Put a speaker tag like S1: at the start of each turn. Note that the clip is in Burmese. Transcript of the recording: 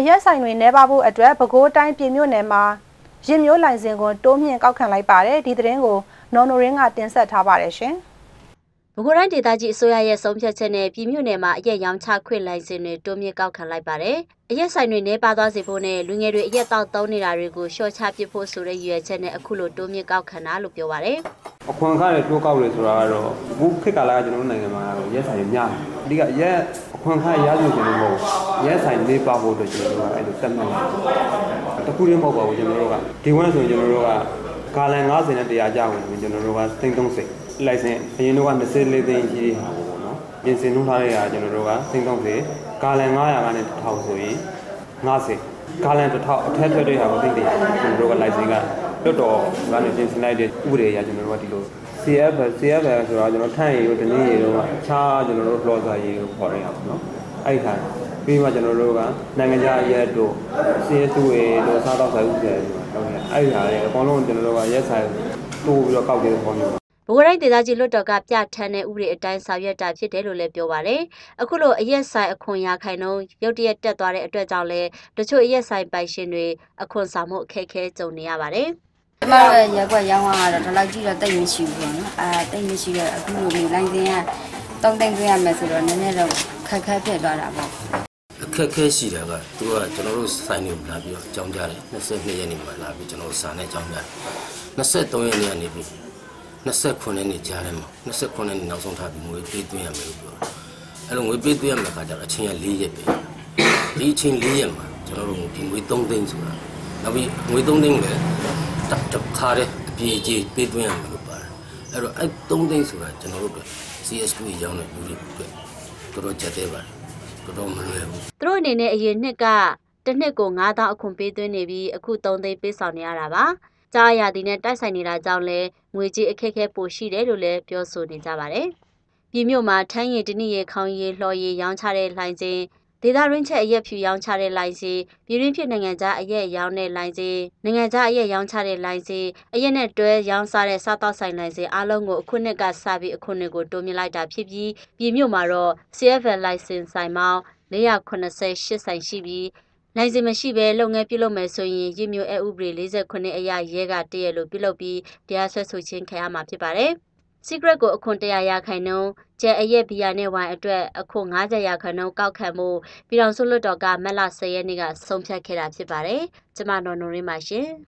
S1: အရက်ဆိုင်တွေနှဲပါဖို့အတွက်ပဲခူးတိုင်းပြည်မြို့နယ်မှာရစ်မျိုးလိုင်စင်ကိုတိုးမြင့်ကောက်ခံလိုက်ပါတယ်ဒီသတင်းကိုနော်နိုရင်းကတင်ဆက်ထားပါတယ်ရှင်
S2: ပဲခူးတိုင်းဒေသကြီးအစိုးရရဲ့ဆုံးဖြတ်ချက်နဲ့ပြည်မြို့နယ်မှာအရက်ရောင်းချခွင့်လိုင်စင်တွေတိုးမြင့်ကောက်ခံလိုက်ပါတယ်။အရက်ဆိုင်တွေနှဲပါသွားစေဖို့နဲ့လူငယ်တွေအရက်တောက်သုံးနေတာတွေကိုရှော့ချပစ်ဖို့ဆိုတဲ့ရည်ရွယ်ချက်နဲ့အခုလိုတိုးမြင့်ကောက်ခံတာလို့ပြောပါတယ်။
S3: အခွန်ခါတွေတိုးကောက်လေဆိုတာကတော့ဘုခေတ်ကာလကကျွန်တော်တို့နိုင်ငံမှာရက်ဆိုင်များတယ်။အဓိကရက်အခွန်ခါရယူခြင်းလို့မဟုတ်ရက်ဆိုင်နေပါဖို့အတွက်ကျွန်တော်တို့ကအဲ့လိုတက်မှတ်တယ်။တခုတည်းမဟုတ်ပါဘူးကျွန်တော်တို့ကဒီဝမ်းဆိုရင်ကျွန်တော်တို့ကဂါလန်90နဲ့100ကျဝင်ကျွန်တော်တို့ကသိန်း30လိုင်စင်အရင်တော့24သိန်းကြီးဟာပေါ့နော်ပြင်ဆင်နှုန်းထားတဲ့ဟာကျွန်တော်တို့ကသိန်း30ဂါလန်900ကနေ1000ဆိုရင်50ဂါလန်1000အထက်ထွက်တဲ့ဟာကိုသိတယ်ကျွန်တော်တို့ကလိုင်စင်က လွတ်တော်ကနေပြင်ဆင်လိုက်တဲ့ဥပဒေအရကျွန်တော်တို့ကဒီလို CF CF ဆိုတာကျွန်တော်ထန့်ရည်တို့တနည်းရည်တို့ကအခြားကျွန်တော်တို့ floor စာရည်ကိုခေါ်ရအောင်နော်အဲ့ဒီခါပြီးမှကျွန်တော်တို့ကနိုင်ငံခြားရက်တို့စီးသူတွေတို့စားတော့ဆိုင်ဥပဒေတွေတော့အဲ့ဒီဟာတွေအကုန်လုံးကျွန်တော်တို့ကရက်ဆိုင်တိုးပြီးတော့ကောက်ကြတဲ့ပုံမျိုး
S2: ဘိုးရိုင်းဒေသကြီးလွတ်တော်ကပြဋ္ဌာန်းတဲ့ဥပဒေအတိုင်းဆောင်ရွက်တာဖြစ်တယ်လို့လည်းပြောပါတယ်။အခုလိုအရက်ဆိုင်အခွန်ရခိုင်နှုန်းရုတ်တရက်တက်သွားတဲ့အတွက်ကြောင့်လည်းတချို့အရက်ဆိုင်ပိုင်ရှင်တွေအခွန်ဆောင်မှုအခက်အခဲကြုံနေရပါတယ်။
S4: ကျမတို့ရဲ့ရက်ွက်ရောင်းရတာဒီလောက်ကြည့်တော့တိတ်မရှိဘူးပေါ့နော်။အာတိတ်မရှိတော့အခုလိုမျိုးလိုင်းစင်းကတောင်းတိန်သွင်းရမယ်ဆိုတော့နည်းနည်းတော့ခက်ခဲဖြစ်သွားတာပေါ့။
S5: အခက်ခဲရှိတာကသူကကျွန်တော်တို့ဆိုင်နေလာပြီးတော့အကြောင်းကြားတယ်22ရက်နေ့မှာလာပြီးကျွန်တော်တို့စာနဲ့အကြောင်းကြားတယ်23ရက်နေ့ကနေပြီး29နှစ်ကြားထဲမှာ29နှစ်နောက်ဆုံးထားပြီးငွေပေးသွင်းရမယ်လို့ပြောတယ်အဲ့လိုငွေပေးသွင်းရမယ်ခါကျတော့အချိန်က4ရက်ပဲဒီအချိန်4ရက်မှာကျွန်တော်တို့ဒီငွေ3သိန်းဆိုတာနောက်ပြီးငွေ3သိန်းလည်း တစ်ခါတည်းအပြည့်အကျပေးသွင်းရမယ်လို့ပါတယ်အဲ့တော့အဲ့3သိန်းဆိုတာကျွန်တော်တို့ CS2 ရောင်းတဲ့လူတွေအတွက်တော်တော်ကြက်သေးပါတယ်တော်တော်မလွယ်ဘူး
S2: သူတို့အနေနဲ့အရင်နှစ်ကတစ်နှစ်ကို9000အခွန်ပေးသွင်းနေပြီးအခု3သိန်းပေးဆောင်နေရတာပါကြားရသည်နဲ့တိုက်ဆိုင်နေတာကြောင့်လဲငွေကြေးအခက်အခဲပိုရှိတယ်လို့လည်းပြောဆိုနေကြပါတယ်။ပြည်မြို့မှာထန်းရည်တနည်းရခေါင်းရည်လှော်ရည်ရောင်းချတဲ့လိုင်စင် ဒေတာရင်းချက်အရက်ဖြူရောင်းချတဲ့လိုင်စီပြည်ရင်းဖြစ်နိုင်ငံခြားအရက်ရောင်းတဲ့လိုင်စီနိုင်ငံခြားအရက်ရောင်းချတဲ့လိုင်စီအရက်နဲ့တွဲရောင်းစားတဲ့စားတောက်ဆိုင်လိုင်စီအားလုံးကိုအခုနှစ်ကစပြီးအခုနှစ်ကိုတိုးမြင့်လိုက်တာဖြစ်ပြီးပြည်မြို့မှာတော့ CFL license ဆိုင်ပေါင်း488ဆိုင်ရှိပြီးနိုင်စင်မရှိဘဲလုပ်ငန်းပြုလုပ်မယ်ဆိုရင်ရည်မျိုးအဥပဒေ49အရရဲကတည့်ရလို့ပြုလုပ်ပြီးတရားစွဲဆိုခြင်းခံရမှာဖြစ်ပါတယ်။ Secret ကိုအခွန်100ရာခိုင်နှုန်းကျဲအရက်ဘီယာနဲ့ဝိုင်အတွက်အခွန်90ရာခိုင်နှုန်းကောက်ခံမှုပြည်တော်စုလွတ်တော်ကမက်လ10ရက်နေ့ကဆုံးဖြတ်ခဲ့တာဖြစ်ပါတယ်။ကျမနော်နိုရင်းပါရှင်။